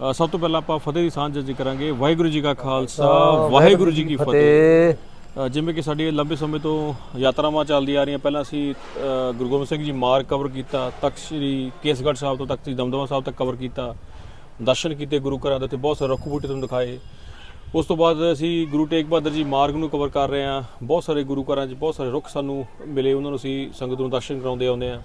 ਸਭ ਤੋਂ ਪਹਿਲਾਂ ਆਪਾਂ ਫਤਿਹ ਦੀ ਸਾਂਝ ਜੀ ਕਰਾਂਗੇ। ਵਾਹਿਗੁਰੂ ਜੀ ਕਾ ਖਾਲਸਾ, ਵਾਹਿਗੁਰੂ ਜੀ ਕੀ ਫਤਿਹ। ਜਿਵੇਂ ਕਿ ਸਾਡੀ ਲੰਬੇ ਸਮੇਂ ਤੋਂ ਯਾਤਰਾਵਾਂ ਚੱਲਦੀਆਂ ਆ ਰਹੀਆਂ। ਪਹਿਲਾਂ ਅਸੀਂ ਗੁਰੂ ਗੋਬਿੰਦ ਸਿੰਘ ਜੀ ਮਾਰਗ ਕਵਰ ਕੀਤਾ, ਤਖਤ ਸ੍ਰੀ ਕੇਸਗੜ੍ਹ ਸਾਹਿਬ ਤੋਂ ਤਖਤ ਸ੍ਰੀ ਦਮਦਮਾ ਸਾਹਿਬ ਤੱਕ ਕਵਰ ਕੀਤਾ, ਦਰਸ਼ਨ ਕੀਤੇ ਗੁਰੂ ਘਰਾਂ ਦੇ ਤੇ ਬਹੁਤ ਸਾਰੇ ਰੁੱਖ ਬੂਟੇ ਤੁਹਾਨੂੰ ਦਿਖਾਏ। ਉਸ ਤੋਂ ਬਾਅਦ ਅਸੀਂ ਗੁਰੂ ਤੇਗ ਬਹਾਦਰ ਜੀ ਮਾਰਗ ਨੂੰ ਕਵਰ ਕਰ ਰਹੇ ਹਾਂ। ਬਹੁਤ ਸਾਰੇ ਗੁਰੂ ਘਰਾਂ 'ਚ ਬਹੁਤ ਸਾਰੇ ਰੁੱਖ ਸਾਨੂੰ ਮਿਲੇ, ਉਹਨਾਂ ਨੂੰ ਅਸੀਂ ਸੰਗਤ ਨੂੰ ਦਰਸ਼ਨ ਕਰਾਉਂਦੇ ਆਉਂਦੇ ਹਾਂ।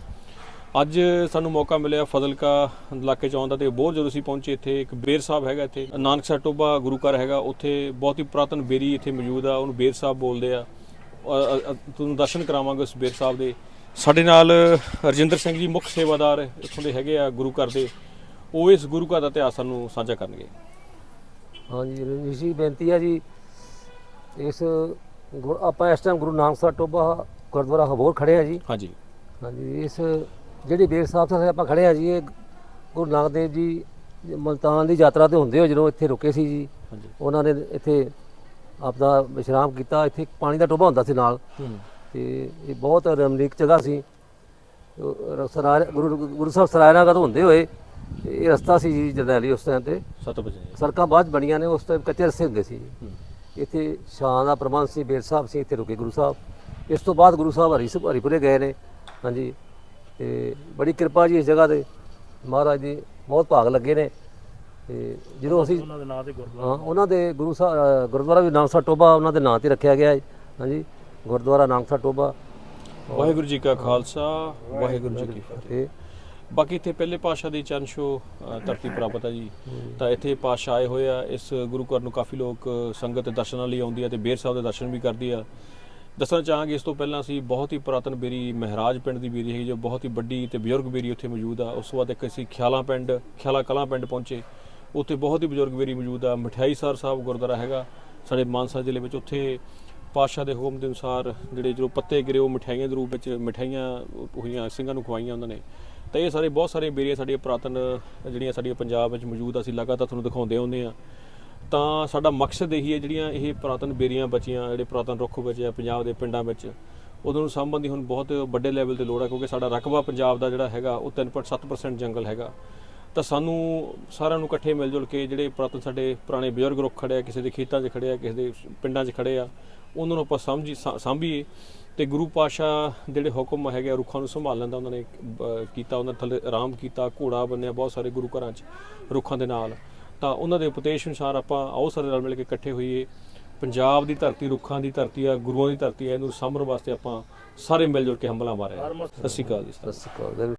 ਅੱਜ ਸਾਨੂੰ ਮੌਕਾ ਮਿਲਿਆ ਫਜ਼ਲਕਾ ਇਲਾਕੇ ਚ ਆਉਣ ਦਾ ਤੇ ਬਹੁਤ ਜਦੋਂ ਅਸੀਂ ਪਹੁੰਚੇ ਇੱਥੇ। ਇੱਕ ਬੇਰ ਸਾਹਿਬ ਹੈਗਾ ਇੱਥੇ ਨਾਨਕਸਰ ਟੋਬਾ ਗੁਰੂ ਘਰ ਹੈਗਾ ਉੱਥੇ ਬਹੁਤ ਹੀ ਪੁਰਾਤਨ ਬੇਰੀ ਇੱਥੇ ਮੌਜੂਦ ਆ ਉਹਨੂੰ ਬੇਰ ਸਾਹਿਬ ਬੋਲਦੇ ਆ। ਤੁਹਾਨੂੰ ਦਰਸ਼ਨ ਕਰਾਵਾਂਗੇ ਉਸ ਬੇਰ ਸਾਹਿਬ ਦੇ। ਸਾਡੇ ਨਾਲ ਰਜਿੰਦਰ ਸਿੰਘ ਜੀ ਮੁੱਖ ਸੇਵਾਦਾਰ ਇੱਥੋਂ ਦੇ ਹੈਗੇ ਆ ਗੁਰੂ ਘਰ ਦੇ। ਉਹ ਇਸ ਗੁਰੂ ਘਰ ਦਾ ਇਤਿਹਾਸ ਸਾਨੂੰ ਸਾਂਝਾ ਕਰਨਗੇ। ਹਾਂਜੀ ਰਣਜੀਤ ਜੀ ਬੇਨਤੀ ਹੈ ਜੀ। ਇਸ ਗੁਰ- ਆਪਾਂ ਇਸ ਟਾਈਮ ਗੁਰੂ ਨਾਨਕ ਸਾਹਿਬ ਟੋਬਾ ਗੁਰਦੁਆਰਾ ਹਬੋਰ ਖੜੇ ਆ ਜੀ। ਹਾਂਜੀ। ਹਾਂਜੀ ਇਸ ਜਿਹੜੀ ਬੇਰ ਸਾਹਿਬ ਤੇ ਆਪਾਂ ਖੜੇ ਆ ਜੀ ਇਹ ਗੁਰੂ ਨਾਨਕ ਦੇਵ ਜੀ ਮਲਤਾਨ ਦੀ ਯਾਤਰਾ ਤੇ ਹੁੰਦੇ ਹੋ ਜਦੋਂ ਇੱਥੇ ਰੁਕੇ ਸੀ ਜੀ ਉਹਨਾਂ ਨੇ ਇੱਥੇ ਆਪਦਾ ਵਿਸ਼ਰਾਮ ਕੀਤਾ ਇੱਥੇ ਪਾਣੀ ਦਾ ਟੋਬਾ ਹੁੰਦਾ ਸੀ ਨਾਲ। ਤੇ ਇਹ ਬਹੁਤ ਰਮਣੀਕ ਜਗ੍ਹਾ ਸੀ। ਗੁਰੂ ਗੁਰੂ ਸਾਹਿਬ ਸਰਾਇਨਾਗਾ ਤੋਂ ਹੁੰਦੇ ਹੋਏ ਇਹ ਰਸਤਾ ਸੀ ਜੀ ਜਰਨੈਲੀ ਉਸ ਟਾਈਮ ਤੇ। 7 ਵਜੇ। ਸੜਕਾਂ ਬਾਅਦ ਬਣੀਆਂ ਨੇ ਉਸ ਟਾਈਮ ਕੱਚੇ ਰਸਤੇ ਹੁੰਦੇ ਸੀ। ਇੱਥੇ ਸ਼ਾਨ ਦਾ ਪ੍ਰਬੰਧ ਸੀ ਬੇਰ ਸਾਹਿਬ ਸੀ ਇੱਥੇ ਰੁਕੇ ਗੁਰੂ ਸਾਹਿਬ। ਇਸ ਤੋਂ ਬਾਅਦ ਗੁਰੂ ਸਾਹਿਬ ਹਰੀ ਹਰੀਪੁਰੇ ਗਏ ਨੇ। ਹਾਂਜੀ। ਤੇ ਬੜੀ ਕਿਰਪਾ ਜੀ ਇਸ ਜਗ੍ਹਾ ਤੇ। ਮਹਾਰਾਜ ਦੀ ਬਹੁਤ ਭਾਗ ਲੱਗੇ ਨੇ। ਤੇ ਜਦੋਂ ਅਸੀਂ ਉਹਨਾਂ ਦੇ ਨਾਂ ਤੇ ਗੁਰਦੁਆਰਾ। ਹਾਂ ਉਹਨਾਂ ਦੇ ਗੁਰੂ ਸਾਹਿਬ ਗੁਰਦੁਆਰਾ ਵੀ ਨਾਨਕਸਰ ਟੋਬਾ ਉਹਨਾਂ ਦੇ ਨਾਂ ਤੇ ਰੱਖਿਆ ਗਿਆ ਹੈ। ਹਾਂਜੀ ਗੁਰਦੁਆਰਾ ਨਾਨਕਸਰ ਟੋਬਾ ਵਾਹਿਗੁਰੂ ਜੀ ਕਾ ਖਾਲਸਾ ਵਾਹਿਗੁਰੂ ਜੀ ਕੀ ਫਤਿਹ। ਤੇ ਬਾਕੀ ਇੱਥੇ ਪਹਿਲੇ ਪਾਸ਼ਾ ਦੀ ਚਰਨ ਅ, ਧਰਤੀ ਪ੍ਰਾਪਤ ਹੈ ਜੀ। ਤਾਂ ਇੱਥੇ ਪਾਸ਼ਾ ਆਏ ਹੋਏ ਆ। ਇਸ ਗੁਰੂ ਘਰ ਨੂੰ ਕਾਫੀ ਲੋਕ ਸੰਗਤ ਦਰਸ਼ਨਾਂ ਲਈ ਆਉਂਦੀ ਆ ਤੇ ਬੇਰ ਸਾਹਿਬ ਦੇ ਦਰਸ਼ਨ ਵੀ ਕਰਦੀ ਆ। ਦੱਸਣਾ ਚਾਹਾਂਗੇ, ਇਸ ਤੋਂ ਪਹਿਲਾਂ ਅਸੀਂ ਬਹੁਤ ਹੀ ਪੁਰਾਤਨ ਬੇਰੀ ਮਹਿਰਾਜ ਪਿੰਡ ਦੀ ਬੇਰੀ ਹੈਗੀ, ਜੋ ਬਹੁਤ ਹੀ ਵੱਡੀ ਤੇ ਬਜ਼ੁਰਗ ਬੇਰੀ ਉੱਥੇ ਮੌਜੂਦ ਆ। ਉਸ ਤੋਂ ਬਾਅਦ ਇੱਕ ਅਸੀਂ ਖਿਆਲਾ ਪਿੰਡ, ਖਿਆਲਾ ਕਲਾਂ ਪਿੰਡ ਪਹੁੰਚੇ। ਉੱਥੇ ਬਹੁਤ ਹੀ ਬਜ਼ੁਰਗ ਬੇਰੀ ਮੌਜੂਦ ਆ। ਮਠਿਆਈ ਸਰ ਸਾਹਿਬ ਗੁਰਦੁਆਰਾ ਹੈਗਾ। ਸਾਡੇ ਮਾਨਸਾ ਜ਼ਿਲ੍ਹੇ ਵਿੱਚ ਉੱਥੇ ਪਾਤਸ਼ਾਹ ਦੇ ਹੁਕਮ ਦੇ ਅਨੁਸਾਰ ਜਿਹੜੇ ਜੋ ਪੱਤੇ ਗਿਰੇ, ਉਹ ਮਠਿਆਈਆਂ ਦੇ ਰੂਪ ਵਿੱਚ ਮਠਿਆਈਆਂ ਹੋਈਆਂ, ਸਿੰਘਾਂ ਨੂੰ ਖਵਾਈਆਂ ਉਹਨਾਂ ਨੇ। ਤਾਂ ਇਹ ਸਾਰੇ, ਬਹੁਤ ਸਾਰੇ ਬੇਰੀਆਂ ਸਾਡੀਆਂ ਪੁਰਾਤਨ, ਜਿਹੜੀਆਂ ਸਾਡੀਆਂ ਪੰਜਾਬ ਵਿੱਚ ਮੌਜੂਦ ਅਸੀਂ ਲਗਾਤਾਰ ਤੁਹਾਨੂੰ ਦਿਖਾਉਂਦੇ ਆਉਂਦੇ ਆ ਤਾਂ ਸਾਡਾ ਮਕਸਦ ਇਹੀ ਹੈ ਜਿਹੜੀਆਂ ਇਹ ਪੁਰਾਤਨ ਬੇਰੀਆਂ ਬਚੀਆਂ, ਜਿਹੜੇ ਪੁਰਾਤਨ ਰੁੱਖ ਬਚੇ ਆ ਪੰਜਾਬ ਦੇ ਪਿੰਡਾਂ ਵਿੱਚ ਉਹਨਾਂ ਨੂੰ ਸਾਂਭਣ ਦੀ ਹੁਣ ਬਹੁਤ ਵੱਡੇ ਲੈਵਲ ਤੇ ਲੋੜ ਹੈ ਕਿਉਂਕਿ ਸਾਡਾ ਰਕਬਾ ਪੰਜਾਬ ਦਾ ਜਿਹੜਾ ਹੈਗਾ, ਉਹ 3.7% ਜੰਗਲ ਹੈਗਾ। ਤਾਂ ਸਾਨੂੰ ਸਾਰਿਆਂ ਨੂੰ ਇਕੱਠੇ ਮਿਲ ਜੁਲ ਕੇ ਜਿਹੜੇ ਪੁਰਾਤਨ ਸਾਡੇ ਪੁਰਾਣੇ ਬਜ਼ੁਰਗ ਰੁੱਖ ਖੜੇ ਆ, ਕਿਸੇ ਦੇ ਖੇਤਾਂ 'ਚ ਖੜੇ ਆ, ਕਿਸੇ ਦੇ ਪਿੰਡਾਂ 'ਚ ਖੜੇ ਆ, ਉਹਨਾਂ ਨੂੰ ਆਪਾਂ ਸਮਝੀ, ਸਾ- ਸਾਂਭੀਏ। ਤੇ ਗੁਰੂ ਪਾਸ਼ਾ ਜਿਹੜੇ ਹੁਕਮ ਹੈਗੇ ਆ, ਰੁੱਖਾਂ ਨੂੰ ਸੰਭਾਲਣ ਦਾ ਉਹਨਾਂ ਨੇ ਕੀਤਾ, ਉਹਨਾਂ ਥੱਲੇ ਆਰਾਮ ਕੀਤਾ, ਘੋੜਾ ਬੰਨਿਆ, ਬਹੁਤ ਸਾਰੇ ਗੁਰੂ ਘਰਾਂ 'ਚ ਰੁੱਖਾਂ ਦੇ ਨਾਲ। ਤਾਂ ਉਹਨਾਂ ਦੇ ਉਪਦੇਸ਼ ਅਨੁਸਾਰ ਆਪਾਂ ਆਓ ਸਾਰੇ ਰਲ ਮਿਲ ਕੇ ਇਕੱਠੇ ਹੋਈਏ। ਪੰਜਾਬ ਦੀ ਧਰਤੀ ਰੁੱਖਾਂ ਦੀ ਧਰਤੀ ਆ ਗੁਰੂਆਂ ਦੀ ਧਰਤੀ ਆ ਇਹਨੂੰ ਸਾਂਭਣ ਵਾਸਤੇ ਆਪਾਂ ਸਾਰੇ ਮਿਲ ਜੁਲ ਕੇ ਹੰਬਲਾ ਮਾਰਿਆ। ਸਤਿ ਸ਼੍ਰੀ ਅਕਾਲ ਜੀ ਸਤਿ ਸ਼੍ਰੀ ਅਕਾਲ।